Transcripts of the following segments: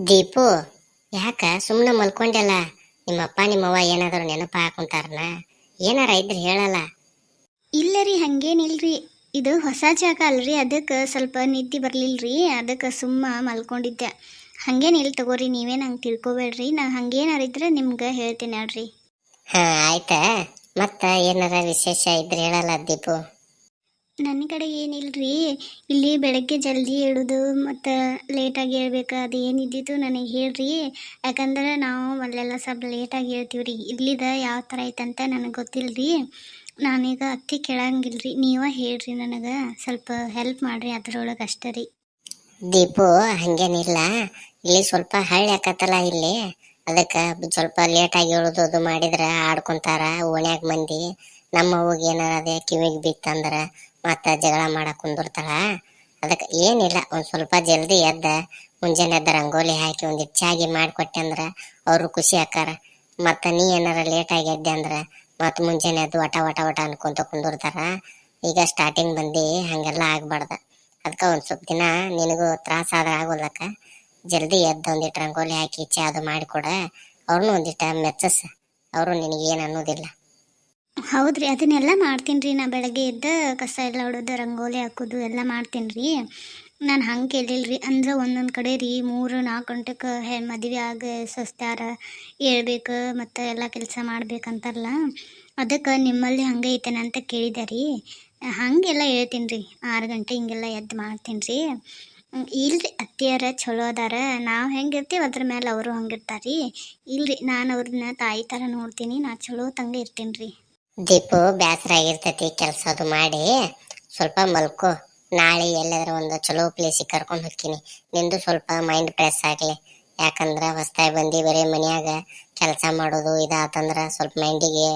ದೀಪು ಯಾಕ ಸುಮ್ಮನೆ ಮಲ್ಕೊಂಡೆಲ್ಲ ನಿಮ್ಮಪ್ಪ ನಿಮ್ಮವ್ವ ಏನಾದರೂ ನೆನಪ ಹಾಕೊಂತಾರನ? ಏನಾರ ಇದ್ರೆ ಹೇಳಲ್ಲ. ಇಲ್ಲ ರೀ ಹಂಗೇನಿಲ್ರಿ. ಇದು ಹೊಸ ಜಾಗ ಅಲ್ರಿ ಅದಕ್ಕೆ ಸ್ವಲ್ಪ ನಿದ್ದೆ ಬರ್ಲಿಲ್ರಿ ಅದಕ್ಕೆ ಸುಮ್ಮ ಮಲ್ಕೊಂಡಿದ್ದೆ. ಹಂಗೇನಿಲ್ಲ ತಗೋರಿ ನೀವೇನು ಹಂಗೆ ತಿಳ್ಕೊಬೇಡ್ರಿ. ನಾ ಹಂಗೇನಾರ ಇದ್ರೆ ನಿಮ್ಗೆ ಹೇಳ್ತೀನಿ ನೋಡ್ರಿ ಹಾಂ ಆಯ್ತಾ? ಮತ್ತೆ ಏನಾರ ವಿಶೇಷ ಇದ್ರೆ ಹೇಳಲ್ಲ ದೀಪು? ನನ್ನ ಕಡೆ ಏನಿಲ್ರಿ? ಇಲ್ಲಿ ಬೆಳಗ್ಗೆ ಜಲ್ದಿ ಹೇಳೋದು ಮತ್ತು ಲೇಟಾಗಿ ಹೇಳ್ಬೇಕು ಅದು ಏನಿದ್ದಿತ್ತು ನನಗೆ ಹೇಳ್ರಿ. ಯಾಕಂದ್ರೆ ನಾವು ಅಲ್ಲೆಲ್ಲ ಸ್ವಲ್ಪ ಲೇಟಾಗಿ ಹೇಳ್ತೀವಿ ರೀ ಇಲ್ಲಿದ ಯಾವ ಥರ ಐತಂತ ನನಗೆ ಗೊತ್ತಿಲ್ರಿ. ನಾನೀಗ ಅತ್ತಿ ರೀ ನೀವೇ ಹೇಳ್ರಿ ನನಗೆ. ಸ್ವಲ್ಪ ಹೆಲ್ಪ್ ಮಾಡ್ರಿ ಅದ್ರೊಳಗೆ ಅಷ್ಟೇ ರೀ. ದೀಪು, ಹಂಗೇನಿಲ್ಲ. ಇಲ್ಲಿ ಸ್ವಲ್ಪ ಹಳ್ಳಿ ಹಾಕತ್ತಲ್ಲ ಇಲ್ಲಿ. ಅದಕ್ಕ ಸ್ವಲ್ಪ ಲೇಟಾಗಿ ಹೇಳುದು ಅದು ಮಾಡಿದ್ರೆ ಆಡ್ಕೊಂತಾರ, ಓಣ್ಯಾಗ ಮಂದಿ, ನಮ್ಮ ಅವಾಗ ಏನಾರ ಅದೇ ಕಿವಿಗೆ ಬಿತ್ತಂದ್ರೆ ಮತ್ತ ಜಗಳ ಮಾಡಕ್ಕೆ ಕುಂದಿರ್ತಾಳ. ಅದಕ್ಕೆ ಏನಿಲ್ಲ, ಒಂದ್ ಸ್ವಲ್ಪ ಜಲ್ದಿ ಎದ್ದ, ಮುಂಜಾನೆ ಎದ್ದ ರಂಗೋಲಿ ಹಾಕಿ ಒಂದು ಹೆಚ್ಚಾಗಿ ಮಾಡಿಕೊಟ್ಟೆ ಅಂದ್ರೆ ಅವರು ಖುಷಿ ಆಕಾರ ಮತ್ತು ನೀ ಏನಾರ ಲೇಟಾಗಿ ಎದ್ದೆ ಅಂದ್ರೆ ಮತ್ತು ಮುಂಜಾನೆ ಎದ್ದು ಒಟ ಒಟ ಒಟ ಅನ್ಕೊಂತ ಕುಂದಿರ್ತಾರ. ಈಗ ಸ್ಟಾರ್ಟಿಂಗ್ ಬಂದು, ಹಾಗೆಲ್ಲ ಆಗ್ಬಾರ್ದ. ಅದಕ್ಕೆ ಒಂದು ಸ್ವಲ್ಪ ದಿನ ನಿನಗೂ ತ್ರಾಸ ಆದ್ರೆ ಆಗೋಲ್ಲಕ್ಕ ಜಲ್ದಿ ಎದ್ದು ಒಂದಿಟ್ಟು ರಂಗೋಲಿ ಹಾಕಿ ಚಾ ಅದು ಮಾಡಿಕೊಡ ಅವ್ರನ್ನೂ ಒಂದಿಟ್ಟ ಮೆಚ್ಚಸ್ ಅವರು ನಿನಗೆ ಏನು ಅನ್ನೋದಿಲ್ಲ. ಹೌದ್ರಿ, ಅದನ್ನೆಲ್ಲ ಮಾಡ್ತೀನಿ ರೀ ನಾ ಬೆಳಗ್ಗೆ ಎದ್ದು ಕಸ ಎಲ್ಲ ಹೊಡೋದು ರಂಗೋಲಿ ಹಾಕೋದು ಎಲ್ಲ ಮಾಡ್ತೀನಿ ರೀ ನಾನು ಹಂಗೆ ಕೇಳಿಲ್ಲ ರೀ ಅಂದ್ರೆ ಒಂದೊಂದು ಕಡೆ ರೀ, ಮೂರು ನಾಲ್ಕು ಗಂಟೆಗೆ ಹೆ, ಮದುವೆ ಆಗ ಸಸ್ತಾರ ಹೇಳ್ಬೇಕು ಮತ್ತು ಎಲ್ಲ ಕೆಲಸ ಮಾಡ್ಬೇಕಂತಾರಲ್ಲ. ಅದಕ್ಕೆ ನಿಮ್ಮಲ್ಲಿ ಹಂಗೆ ಐತೆ ಅಂತ ಕೇಳಿದೆ ರೀ. ಹಾಗೆಲ್ಲ ಹೇಳ್ತೀನಿ ರೀ ಆರು ಗಂಟೆ ಹಿಂಗೆಲ್ಲ ಎದ್ದು ಮಾಡ್ತೀನಿ ರೀ ಇಲ್ರಿ ಅತ್ತಿಯರ ಚಲೋ ಅದಾರ ನಾವು ಹೆಂಗಿರ್ತೀವಿ ಅದ್ರ ಮೇಲೆ ಅವರು ಹಂಗಿರ್ತಾರೆ ರೀ ಇಲ್ರಿ ನಾನು ಅವ್ರನ್ನ ತಾಯಿ ಥರ ನೋಡ್ತೀನಿ ನಾ ಚಲೋ ತಂಗ ಇರ್ತೀನಿ ರೀ ದೀಪು ಬೇಸರ ಆಗಿರ್ತೈತಿ ಕೆಲಸ ಅದು ಮಾಡಿ ಸ್ವಲ್ಪ ಮಲ್ಕೋ. ನಾಳೆ ಎಲ್ಲಾದ್ರೂ ಒಂದು ಚಲೋ ಪ್ಲೇಸಿಗೆ ಕರ್ಕೊಂಡು ಹೋಗ್ತೀನಿ. ನಿಂದು ಸ್ವಲ್ಪ ಮೈಂಡ್ ಫ್ರೆಶ್ ಆಗಲಿ. ಯಾಕಂದ್ರೆ ಹೊಸ್ದಾಗಿ ಬಂದು ಬರೀ ಮನ್ಯಾಗ ಕೆಲಸ ಮಾಡೋದು ಇದಾತಂದ್ರೆ ಸ್ವಲ್ಪ ಮೈಂಡಿಗೆ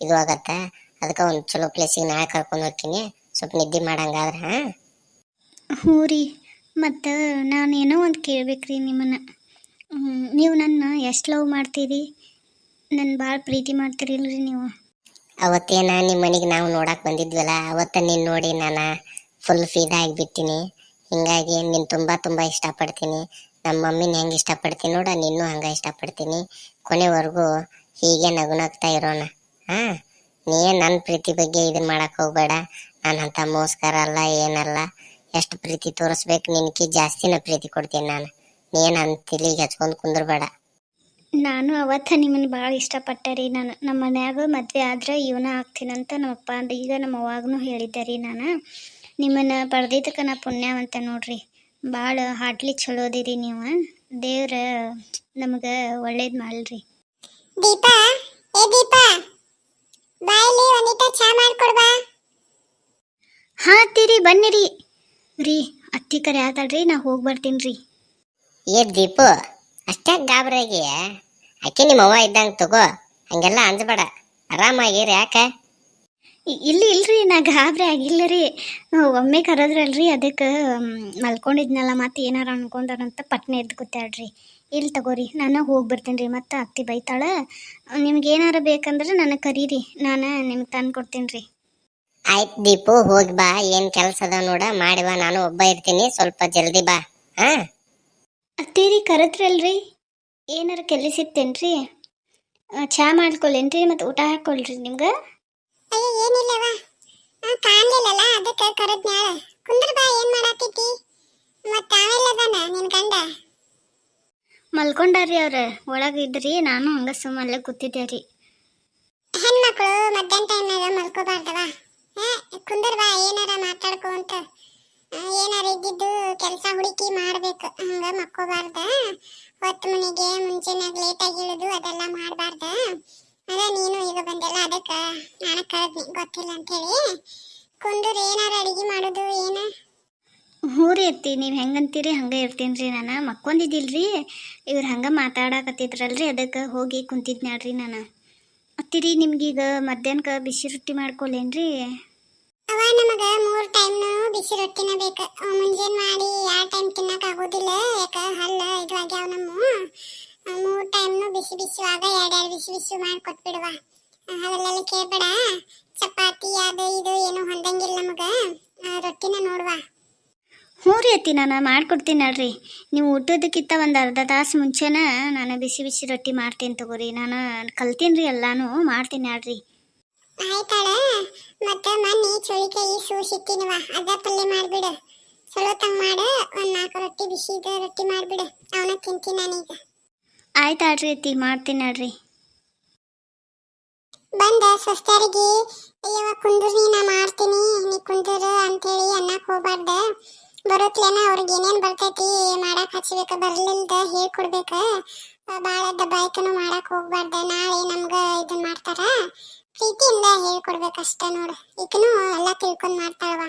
ಇದು ಆಗತ್ತೆ. ಅದಕ್ಕೆ ಒಂದು ಚಲೋ ಪ್ಲೇಸಿಗೆ ನಾಳೆ ಕರ್ಕೊಂಡು ಹೋಗ್ತೀನಿ. ಸ್ವಲ್ಪ ನಿದ್ದೆ ಮಾಡಂಗಾದ್ರೆ ಹಾಂ? ಹ್ಞೂ ರೀ. ಮತ್ತು ನಾನು ಏನೋ ಒಂದು ಕೇಳ್ಬೇಕ್ರಿ ನಿಮ್ಮನ್ನು. ನೀವು ನನ್ನ ಎಷ್ಟು ಲವ್ ಮಾಡ್ತೀರಿ? ನನ್ನ ಭಾಳ ಪ್ರೀತಿ ಮಾಡ್ತೀರಿಲ್ರಿ ನೀವು. ಅವತ್ತೇನ ನಿಮ್ಮ ಮನೆಗೆ ನಾವು ನೋಡಕ್ ಬಂದಿದ್ವಲ್ಲ, ಅವತ್ತ ನೀನು ನೋಡಿ ನಾನು ಫುಲ್ ಫೀದಾ ಆಗಿಬಿಟ್ಟಿನಿ. ಹಿಂಗಾಗಿ ನೀನು ತುಂಬ ತುಂಬ ಇಷ್ಟಪಡ್ತೀನಿ. ನಮ್ಮ ಮಮ್ಮಿನ ಹೆಂಗೆ ಇಷ್ಟಪಡ್ತೀನಿ ನೋಡ, ನಿನ್ನೂ ಹಂಗೆ ಇಷ್ಟಪಡ್ತೀನಿ. ಕೊನೆವರೆಗೂ ಹೀಗೆ ನಗು ನಗ್ತಾ ಇರೋಣ. ಹಾ ನೀ ನನ್ನ ಪ್ರೀತಿ ಬಗ್ಗೆ ಇದನ್ನು ಮಾಡಕ್ ಹೋಗ್ಬೇಡ. ನಾನು ಅಂತ ಮೋಸ್ಕರ ಅಲ್ಲ ಏನಲ್ಲ. ಎಷ್ಟು ಪ್ರೀತಿ ತೋರಿಸ್ಬೇಕು ನಿನಗೆ ಜಾಸ್ತಿನ ಪ್ರೀತಿ ಕೊಡ್ತೀನಿ ನಾನು. ನೀನು ನನ್ನ ತಲೆಗೆ ಹಚ್ಕೊಂಡು ಕುಂದ್ರಬೇಡ. ನಾನು ಅವತ್ತ ನಿಮ್ಮನ್ನು ಭಾಳ ಇಷ್ಟಪಟ್ಟೆ ರೀ ನಾನು. ನಮ್ಮ ಮನ್ಯಾಗ ಮದುವೆ ಆದ್ರೆ ಇವನ ಆಗ್ತೀನಂತ ನಮ್ಮಪ್ಪ ಅಂದ. ಈಗ ನಮ್ಮ ಅವಾಗೂ ಹೇಳಿದ್ದೆ ರೀ ನಾನು. ನಿಮ್ಮನ್ನು ಪಡೆದಿದ್ದಕ್ಕೆ ನಾ ಪುಣ್ಯವಂತ ನೋಡ್ರಿ. ಭಾಳ ಹಾಟ್ಲಿ ಚಲೋದಿರಿ ನೀವು. ದೇವ್ರ ನಮಗೆ ಒಳ್ಳೇದು ಮಾಡ್ರಿ ದೀಪಾ ಏ ದೀಪ ಬಾಯಲ್ಲಿ ಒಂದಿಟ ಚಾ ಮಾಡ್ಕೊಡ್ಬಾ ಹಾಂ ಅತ್ತಿರಿ ಬನ್ನಿರಿ. ರೀ ಅತ್ತಿ ಕರೆ ಆತಾಳ್ರಿ ನಾ ಹೋಗಿ ಬರ್ತೀನಿ ರೀ. ಏ ದೀಪು ಅಷ್ಟೇ ಗಾಬರಾಗಿ ಆಕೆ ನಿಮ್ಮ ಅವ್ವ ಇದ್ದಂಗೆ ತಗೋ ಹಂಗೆಲ್ಲ ಅಂಜಬೇಡ. ಆರಾಮಾಗಿರಿ ಯಾಕೆ? ಇಲ್ಲಿ ಇಲ್ರಿ ನಾ ಗಾಬರಿ ಆಗಿಲ್ಲ ರೀ. ಒಮ್ಮೆ ಕರೆದ್ರಲ್ರಿ ಅದಕ್ಕೆ ಮಲ್ಕೊಂಡಿದ್ನಲ್ಲ ಮತ್ತೆ ಏನಾರ ಅನ್ಕೊಂಡಾರಂತ ಪಟ್ನೆ ಎದ್ದು ಕೂತಾಳ್ರಿ. ಇಲ್ಲಿ ತಗೋರಿ ನಾನು ಹೋಗಿ ಬರ್ತೀನಿ ರೀ ಮತ್ತೆ ಅತ್ತಿ ಬೈತಾಳೆ. ನಿಮ್ಗೆ ಏನಾರ ಬೇಕಂದ್ರೆ ನನಗೆ ಕರೀರಿ. ನಾನು ನಿಮ್ಗೆ ತಂದು ಕೊಡ್ತೀನಿ ರೀ. ಆಯ್ತು ದೀಪು ಹೋಗಿ ಬಾ. ಏನು ಕೆಲಸ ಅದ ನೋಡ ಮಾಡಿ ಬಾ. ನಾನು ಒಬ್ಬ ಇರ್ತೀನಿ. ಸ್ವಲ್ಪ ಜಲ್ದಿ ಬಾ. ಹಾ? ಅತ್ತೀರಿ ಕರೆದ್ರಲ್ರಿ? ಏನಾರ ಕೆಲಸಿತ್ತೇನ್ರಿ? ಚಾ ಮಾಡ್ಕೊಳ್ಳೇನ್ರಿ ಮತ್ತೆ ಊಟ ಹಾಕೊಳ್ರಿ ನಿಮ್ಗೆ? ಅಯ್ಯ ಏನಿಲ್ಲವ ಆ ಕಾಣ್ಲಿಲ್ಲಲ್ಲ ಅದಕ್ಕೆ ಕರೆದ್ನ್ಯಾಳ ಕುಂದ್ರ ಬಾ ಏನ್ ಮಾಡಾತಿತಿ ಮತ್ತೆ ನಿನ್ ಗಂಡ? ಮಲ್ಕೊಂಡಾರಿ ಅವ್ರ. ಒಳಗೆ ಇದ್ರಿ ನಾನು ಹಂಗ ಸುಮ್ಮನೆ ಕೂತಿದ್ದೆ ರೀ. ಹೆಣ್ಮಕ್ಳು ಮಧ್ಯಾಹ್ನ ಟೈಮ್ನಾಗ ಮಲ್ಕೋಬಾರ್ದವಾ ಕುಂದ್ರ ಬಾ ಏನಾರ ಮಾತಾಡ್ಕೊಂತ ಏನಾರ ಇದ್ದಿದ್ದು ಕೆಲಸ ಹುಡುಕಿ ಮಾಡ್ಬೇಕು. ಹಂಗ ಮಕ್ಕೋಬಾರ್ದ. ಹೊತ್ತು ಮನೆಗೆ ಮುಂಚೆನಾಗ ಲೇಟಾಗಿ ಇಳಿದು, ಅದೆಲ್ಲ ಮಾಡಬಾರ್ದ. ಅದ ನೀನು ಈಗ ಬಂದೆಲ್ಲ ಅದಕ್ಕೆ ನಾನು ಕರೆದ್ನಿ, ಗೊತ್ತಿಲ್ಲ ಅಂತೇಳಿ. ಕುಂದೂರ್ ಏನಾರ ಅಡಿಗೆ ಮಾಡೋದು ಏನ? ಹ್ಞೂ ರೀ ಅತ್ತಿ, ನೀವು ಹೆಂಗಂತೀರಿ ಹಂಗೆ ಇರ್ತೀನಿ ರೀ ನಾನು. ಮಕ್ಕೊಂದಿದ್ದಿಲ್ರಿ ಇವ್ರು ಹಂಗೆ ಮಾತಾಡಕತ್ತಿದ್ರಲ್ರಿ, ಅದಕ್ಕೆ ಹೋಗಿ ಕುಂತಿದ್ನಾಳ್ರಿ ನಾನು. ಅತ್ತಿರಿ ನಿಮ್ಗೀಗ ಮಧ್ಯಾಹ್ನಕ್ಕೆ ಬಿಸಿ ರೊಟ್ಟಿ ಮಾಡ್ಕೊಲೇನ್ರಿ ಅವ ನಮಗ ಮೂರ್ ಟೈಮ್ ಬಿಸಿ ರೊಟ್ಟಿನ ಬೇಕು. ಮುಂಜಾನೆ ಮಾಡಿ ಯಾವ ಟೈಮ್ ತಿನ್ನಕ್ ಆಗೋದಿಲ್ಲ, ಯಾಕ ಹಲ್ಲ ಇದು ಆಗ್ಯಾವ ನಮ್ಮ. ಮೂರ್ ಟೈಮ್ ಬಿಸಿ ಬಿಸಿವಾಗ ಎರಡೆರಡು ಬಿಸಿ ಬಿಸಿ ಮಾಡ್ಕೊಟ್ಬಿಡುವ. ಅವೆಲ್ಲ ಕೇಳ್ಬೇಡ. ಚಪಾತಿ, ಅದು ಇದು ಏನು ಹೊಂದಂಗಿಲ್ಲ ನಮಗ. ರೊಟ್ಟಿನ ನೋಡುವ. ಹ್ಞೂ ರೀ ಅತ್ತಿ ನಾನು ಮಾಡ್ಕೊಡ್ತೀನಿ ನೋಡ್ರಿ. ನೀವು ಊಟದಕ್ಕಿಂತ ಒಂದು ಅರ್ಧ ತಾಸು ಮುಂಚೆನ ನಾನು ಬಿಸಿ ಬಿಸಿ ರೊಟ್ಟಿ ಮಾಡ್ತೀನಿ ತಗೋರಿ. ನಾನು ಕಲ್ತೀನಿ ರೀ ಎಲ್ಲಾನು ಮಾಡ್ತೀನಿ ನೋಡ್ರಿ ಆಯ್ತಾಳ ಮತ್ತ ಮನ್ನಿ ಚೋಳಿಕಾಯಿ ಸೂಸಿಟ್ಟಿನವ ಅದ ಪಲ್ಯ ಮಾಡ್ಬಿಡು. ಸಲೋತಂಗ್ ಮಾಡು ಒಂದ್ ನಾಲ್ಕು ರೊಟ್ಟಿ ಬಿಸಿ ರೊಟ್ಟಿ ಮಾಡಿಬಿಡು. ಅವನ ತಿಂತೀನಿ ನಾನೀಗ. ಆಯ್ತು ಆಡ್ರಿ ಅತ್ತಿ ಮಾಡ್ತೀನಿ ನೋಡ್ರಿ ಬಂದ ಸ್ವಸ್ಥರಿಗೆ ಅಯ್ಯವ ಕುಂದ್ರು ನಾ ಮಾಡ್ತೀನಿ. ನೀ ಕುಂದ್ರು ಅಂತೇಳಿ ಅನ್ನಕ್ ಹೋಗ್ಬಾರ್ದ. ಬರೋತ್ಲೇನ ಅವ್ರಿಗೆ ಏನೇನ್ ಬರ್ತೈತಿ? ಮಾಡಕ್ ಹಚ್ಬೇಕ, ಬರ್ಲಿಲ್ದ ಹೇಳ್ಕೊಡ್ಬೇಕ ಬಾಳ ದಬ್ಬಾಯ್ಕನು ಮಾಡಕ್ ಹೋಗ್ಬಾರ್ದ. ನಾಳೆ ನಮ್ಗ ಇದನ್ ಮಾಡ್ತಾರ. ಪ್ರೀತಿಯಿಂದ ಹೇಳ್ಕೊಡ್ಬೇಕಷ್ಟ ನೋಡು. ಈಕನು ಎಲ್ಲ ತಿಳ್ಕೊಂಡ್ ಮಾಡ್ತಾಳವ